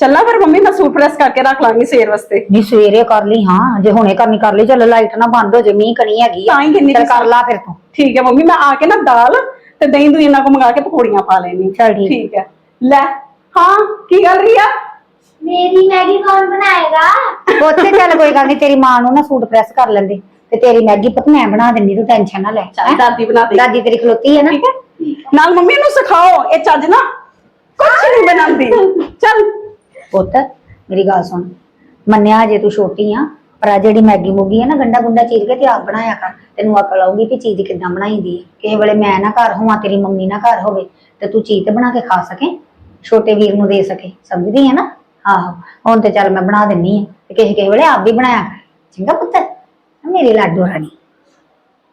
A: ਚੱਲਾਂ ਫਿਰ ਮੰਮੀ ਮੈਂ ਸੂਟ ਪ੍ਰੈਸ ਕਰਕੇ ਰੱਖ ਲਾਂਗੀ ਸਵੇਰ ਵਾਸਤੇ।
C: ਜੀ ਸਵੇਰੇ ਕਰ ਲਈ ਹਾਂ। ਜੇ ਹੁਣੇ ਕਰਨੀ ਕਰ ਲਈ। ਚੱਲ ਲਾਈਟ ਨਾ ਬੰਦ ਹੋ ਜੇ ਮੀਂਹ ਕਣੀ ਹੈਗੀ ਆ।
A: ਤਾਂ ਹੀ ਕਿੰਨੀ
C: ਚੱਲ ਕਰ ਲਾ ਫਿਰ ਤੂੰ।
A: ਠੀਕ ਹੈ ਮੰਮੀ ਮੈਂ ਆ ਕੇ ਨਾ ਦਾਲ ਤੇ ਦਹੀਂ ਦੂਈ ਇਹਨਾਂ ਕੋ ਮੰਗਾ ਕੇ ਪਕੌੜੀਆਂ ਪਾ ਲੈਣੀ
C: ਚੱਲ ਠੀਕ।
A: ਠੀਕ ਹੈ। ਲੈ। ਹਾਂ ਕੀ ਗੱਲ ਰਹੀ ਆ?
B: ਮੇਰੀ ਮੈਗੀ ਕੌਣ ਬਣਾਏਗਾ?
C: ਉੱਥੇ ਚੱਲ ਕੋਈ ਗੱਲ ਨਹੀਂ ਤੇਰੀ ਮਾਂ ਨੂੰ ਨਾ ਸੂਟ ਪ੍ਰੈਸ ਕਰ ਲੈਂਦੇ। ਤੇ ਤੇਰੀ ਮੈਗੀ ਪੁੱਤ ਮੈਂ ਬਣਾ ਦਿੰਦੀ ਤੂੰ ਟੈਨਸ਼ਨ ਨਾ ਲੈ
A: ਚੱਲ ਦਾਦੀ ਬਣਾ ਦੇ।
C: ਦਾਦੀ ਤੇਰੀ ਖਲੋਤੀ ਹੈ ਨਾ
A: ਠੀਕ ਹੈ ਨਾਲ ਮੰਮੀ ਨੂੰ ਸਿਖਾਓ ਇਹ ਚੱਜ ਨਾ ਕੁਝ ਨਹੀਂ ਬਣਾਉਂਦੀ। ਚੱਲ।
C: ਪੁੱਤ ਮੇਰੀ ਗੱਲ ਸੁਣ। ਮੰਨਿਆ ਜੇ ਤੂੰ ਛੋਟੀ ਆ ਪਰ ਆ ਜਿਹੜੀ ਮੈਗੀ ਮੁਗੀ ਆ ਨਾ ਗੰਡਾ ਗੁੰਡਾ ਚੀਰ ਕੇ ਤੇ ਆਪ ਬਣਾਇਆ ਕਰ। ਤੈਨੂੰ ਅਕਲ ਆਊਗੀ ਕਿ ਚੀਜ਼ ਕਿੱਦਾਂ ਬਣਾਈਦੀ ਕਿਸੇ ਵੇਲੇ ਮੈਂ ਨਾ ਘਰ ਹੋਵਾਂ ਤੇਰੀ ਮੰਮੀ ਨਾ ਘਰ ਹੋਵੇ ਤੇ ਤੂੰ ਚੀਜ਼ ਤੇ ਬਣਾ ਕੇ ਖਾ ਸਕੇ। ਛੋਟੇ ਵੀਰ ਨੂੰ ਦੇ ਸਕੇ, ਸਮਝਦੀ ਹੈ ਨਾ? ਆਹੋ, ਹੁਣ ਤੇ ਚੱਲ ਮੈਂ ਬਣਾ ਦਿੰਨੀ ਆ, ਤੇ ਕਿਸੇ ਕਿਸੇ ਵੇਲੇ ਆਪ ਵੀ ਬਣਾਇਆ ਕਰ। ਚੰਗਾ ਪੁੱਤ, ਮੇਰੀ ਲਾਡੋ ਰਾਣੀ।